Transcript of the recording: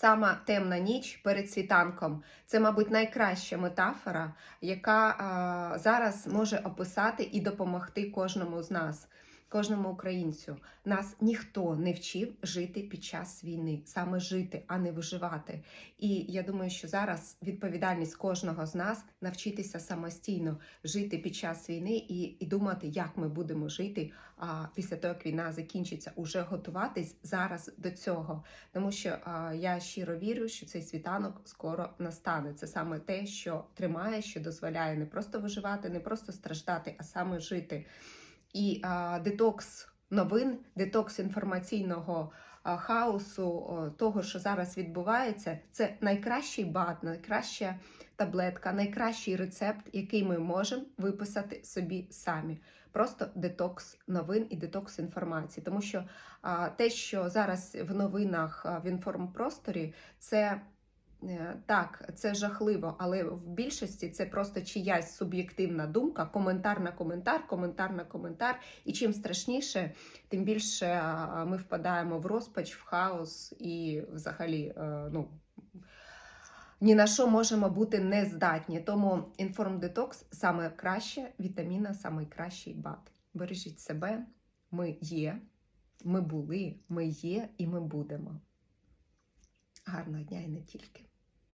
Сама темна ніч перед світанком. Це, мабуть, найкраща метафора, яка а, зараз може описати і допомогти кожному з нас, кожному українцю. Нас ніхто не вчив жити під час війни, саме жити, а не виживати. І я думаю, що зараз відповідальність кожного з нас навчитися самостійно жити під час війни і, і думати, як ми будемо жити а, після того, як війна закінчиться, уже готуватись зараз до цього. Тому що а, я щиро вірю, що цей світанок скоро настане. Це саме те, що тримає, що дозволяє не просто виживати, не просто страждати, а саме жити. І детокс новин, детокс інформаційного хаосу, того, що зараз відбувається, це найкращий бат, найкраща таблетка, найкращий рецепт, який ми можемо виписати собі самі. Просто детокс новин і детокс інформації. Тому що те, що зараз в новинах в інформпросторі, це так, це жахливо, але в більшості це просто чиясь суб'єктивна думка, коментар на коментар, коментар на коментар. І чим страшніше, тим більше ми впадаємо в розпач, в хаос і взагалі, е, ну. Ні на що можемо бути не здатні. Тому інформдетокс саме краще вітаміна, саме кращий бат. Бережіть себе, ми є, ми були, ми є і ми будемо. Гарного дня і не тільки.